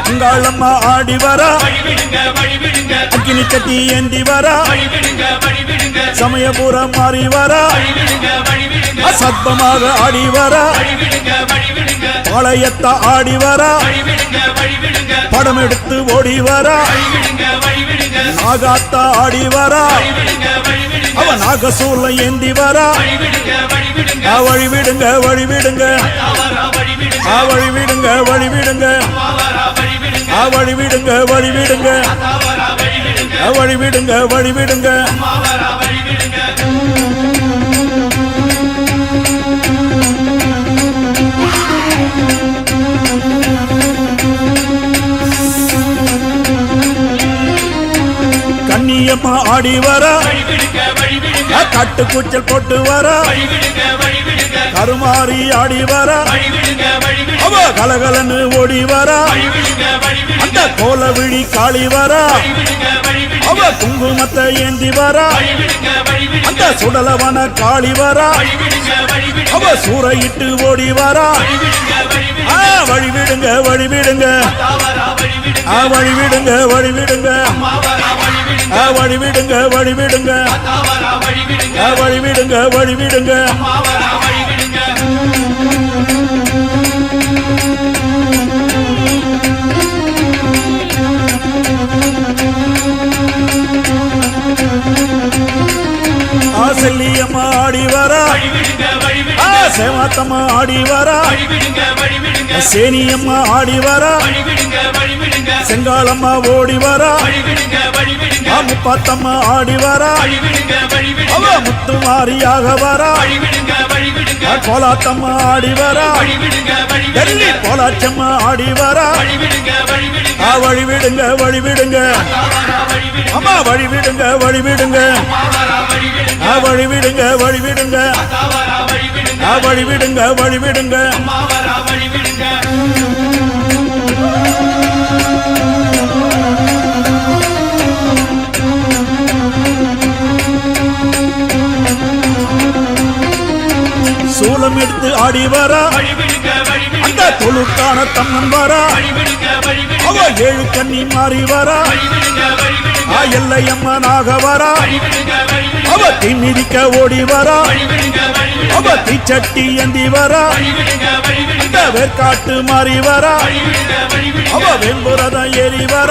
அங்காளம்மா ஆடி வரா அக்கினி கட்டி ஏந்தி வரா சமயபுரம் மாறி வரா அசத்தமாக ஆடி வரா பாளையத்த ஆடி வரா படம் எடுத்து ஓடி வரா நாகாத்தா ஆடி வரா அவ நாகசூல ஏந்தி வரா ஆ, வழி விடுங்க வழி வழிவிடுங்க வழிவிடுங்க. வழிவிடுங்க வழிவிடுங்க. கண்ணியம்மா ஆடி வரா. கட்டுக்குச்சல் போட்டு வரா. கருமாறி ஆடி வரா அவ கலகலன்னு ஓடி வரா அந்த கோல விழி காளி வரா அவ குங்குமத்தை ஏந்தி வரா அந்த சுடலவன காளி வரா அவ சூறையிட்டு ஓடி வரா ஆ, வழி விடுங்க வழி விடுங்க ஆ, வழி விடுங்க செல்லியம்மா ஆடி வரா. சேவாத்தம்மா ஆடி வரா. சேனியம்மா ஆடி வரா. செங்காலம்மா ஓடி வரா. முப்பாத்தம்மா ஆடி வரா. அவ முத்து மாரியாக வரா கோலாத்தம்மா ஆடி வரா. டெல்லி கோலாச்சம்மா ஆடி வரா. வழி விடுங்க வழி விடுங்க. அம்மா வழி விடுங்க வழி விடுங்க. ஆ, வழி விடுங்க வழி விடுங்க. ஆ, வழி விடுங்க வழி விடுங்க. ஆடி வர. அந்த தொழுக்கான தம்மன் வர. அவ ஏழு கண்ணி மாறி வர. எல்லையம்மனாக வர. அவ திமிதிக்க ஓடி வர. அவ தீச்சட்டி ஏந்தி வர. அந்த வேர்க்காட்டு மாறி வர. அவ வெண்புரதம் ஏறி வர.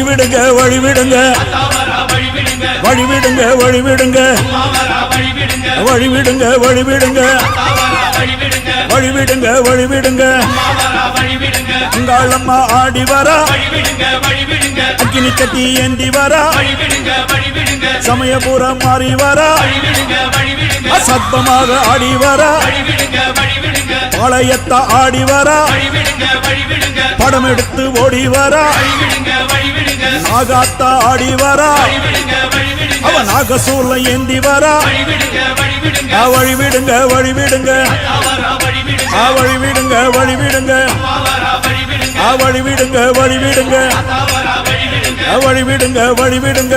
விடுங்க வழி விடுங்க வழி விடுங்க வழி விடுங்க வழி விடுங்க அங்காளம்மா ஆடி வரா. அக்கினி கட்டி ஏந்தி வரா. சமயபுரம் மாறி வரா. அசத்தமாக ஆடி வரா. பாளையத்த ஆடி வரா. படம் எடுத்து ஓடி வரா. நாகாத்தா ஆடி வரா. அவ நாகசூல ஏந்தி வரா. வழிவிடுங்க வழிவிடுங்க. வழிவிடுங்க வழிவிடுங்க. வழிவிடுங்க வழிவிடுங்க. வழிவிடுங்க வழிவிடுங்க.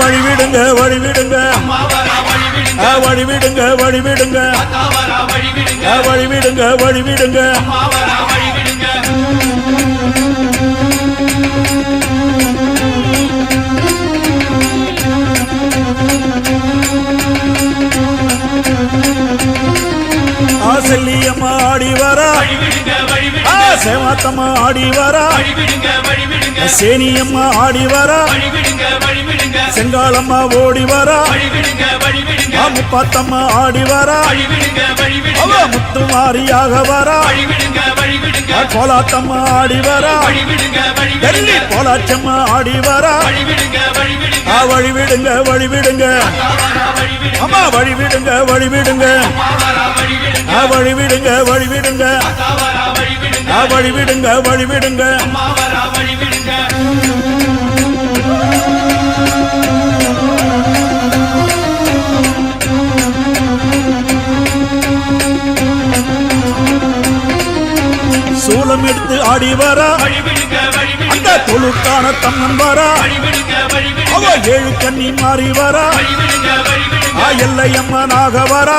வழிவிடுங்க வழிவிடுங்க வழிவிடுங்க வழிவிடுங்க வழிவிடுங்க வழிவிடுங்க ஆசல்லியம்மா ஆடி வரா. சேவாத்தம்மா ஆடி வரா. சேனியம்மா ஆடி வரா. செங்காலம்மா ஓடி வரா. முப்பாத்தம்மா ஆடி வரா. அவ முத்து மாறியாக வரா. கோலாத்தம்மா ஆடி வரா. டெல்லி கோலாச்சம்மா ஆடி வரா. வழிவிடுங்க வழிவிடுங்க. அம்மா வழிவிடுங்க வழிவிடுங்க. வழிவிடுங்க வழிவிடுங்க. வழிவிடுங்க வழிவிடுங்க. சூலம் எடுத்து ஆடி வரா. அந்த தொழுக்கான தம்மன் வரா. அவ ஏழு கண்ணி மாறி வரா. ஆ எல்லையம்மனாக வரா.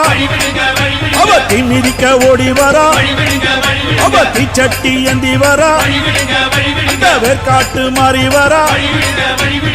அவ திமிதிக்க ஓடி வரா. அவ தீச்சட்டி ஏந்தி வரா. அந்த வேர்காட்டு மாறி வரா.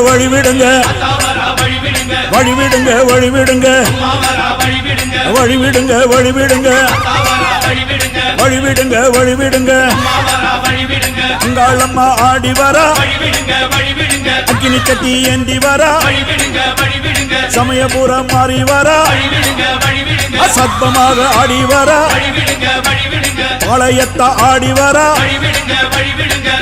வழிவிடுங்க. வழிவிடுங்க வழிவிடுங்க. வழிவிடுங்க வழிவிடுங்க. வழிவிடுங்க வழிவிடுங்க. உங்கள் அம்மா ஆடி வரா. அக்கினி கட்டி ஏந்தி வரா. சமயபுரம் மாறி வரா. சத்தமாக ஆடி வரா. பாளையத்த ஆடி வரா.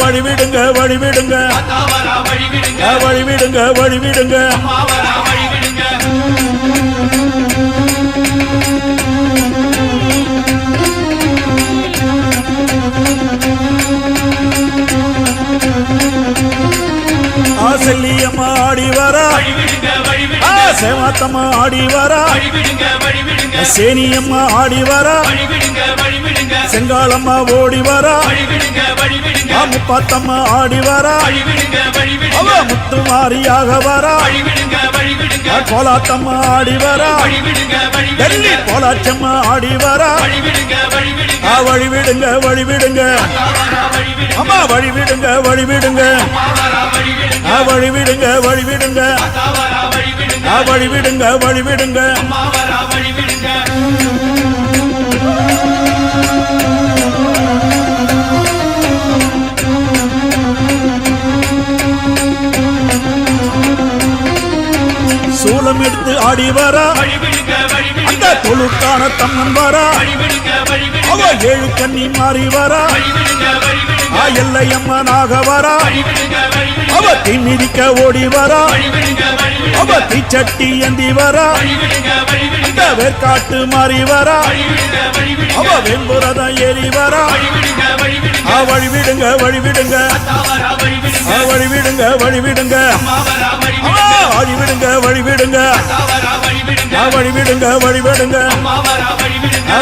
வழிவிடுங்க. வழிவிடுங்க வழிவிடுங்க. வழிவிடுங்க. ஆசல்லியம்மா ஆடி வரா சேமாத்தம்மா ஆடி வரா சேனியம்மா ஆடி வரா. செங்காலம்மா ஓடி வரா. முப்பாத்தம்மா ஆடி வரா. அவ முத்து வரா. கோலாத்தம்மா ஆடி வரா. டெல்லி கோலாச்சம்மா ஆடி வரா. ஆ, வழி விடுங்க வழி விடுங்க அம்மா வழி விடுங்க வழி விடுங்க வழி விடுங்க வழி விடுங்க வழி விடுங்க வழி விடுங்க சூலம் எடுத்து ஆடி வரா. அந்த தொழுக்கான தம்மன் வரா. அவ ஏழு கண்ணி மாறி வரா. ஆ எல்லையம்மனாக வரா. அவத்தி மிதிக்க ஓடி வரா. அவத்தி சட்டி ஏந்தி வரா. இந்த வேர்க்காட்டு மாறி வரா. அவ வெண்புரத ஏறி வரா. வழி விடுங்க வழி விடுங்க வழி விடுங்க வழி விடுங்க வழி விடுங்க வழி விடுங்க வழி விடுங்க வழி விடுங்க வழி விடுங்க வழி விடுங்க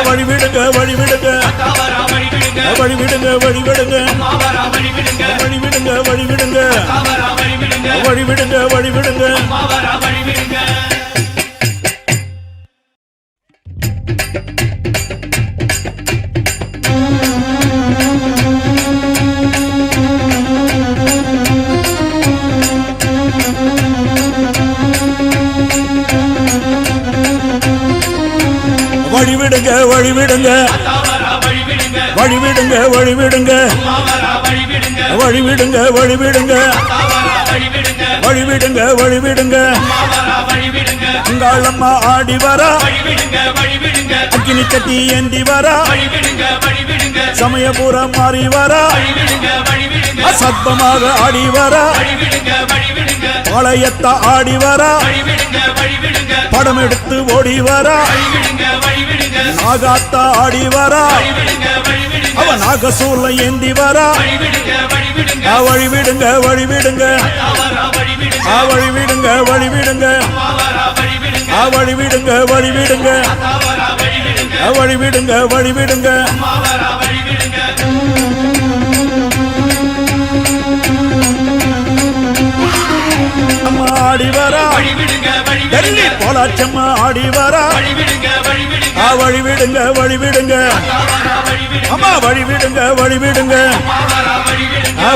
வழி விடுங்க வழி விடுங்க வழி விடுங்க வழி விடுங்க வழி விடுங்க வழிவிடுங்க வழிவிடுங்க. வழி விடுங்க அங்காளம்மா ஆடி வரா. அக்கினி கட்டி ஏந்தி வரா. சமயபுரம் மாறி வரா. அசத்தமாக ஆடி வரா. பாளையத்த ஆடி வரா. படம் எடுத்து ஓடி வரா. நாகாத்தா ஆடி வரா. அவ நாகசூல ஏந்தி வரா. வழிவிடுங்க வழிவிடுங்க. ஆ, வழி விடுங்க வழி விடுங்க ஆ, வழி விடுங்க வழி விடுங்க ஆ, வழி விடுங்க வழி விடுங்க ஆடி வரா. டெல்லி போலாச்சம்மா ஆடி வரா. ஆ, வழி விடுங்க வழி விடுங்க அம்மா வழி விடுங்க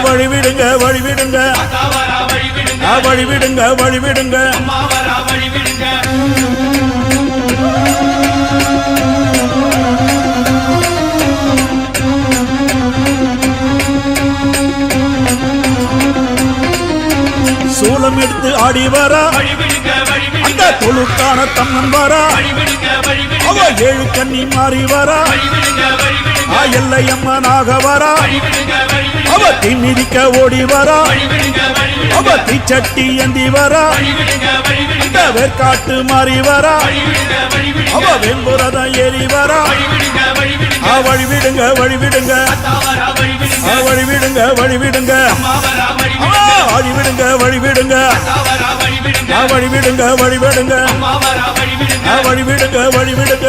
வழி விடுங்க ஆ, வழி விடுங்க வழி விடுங்க ஆ, வழி விடுங்க வழி விடுங்க சூலம் எடுத்து ஆடி வரா. அந்த தொழுக்கான தம்மன் வரா. அவ ஏழு கண்ணி மாறி வரா. எல்லையம்மனாக வரா அவ திமிதிக்க ஓடி வரா அவ தீச்சட்டி ஏந்தி வரா இந்த வேர்க்காட்டு மாறி வரா அவ வெண்புரதம் ஏறி வரா ஆ வழி விடுங்க வழி விடுங்க ஆ வழி விடுங்க வழி விடுங்க ஆ வழி விடுங்க வழி விடுங்க வழி விடுங்க வழி விடுங்க வழி விடுங்க வழி விடுங்க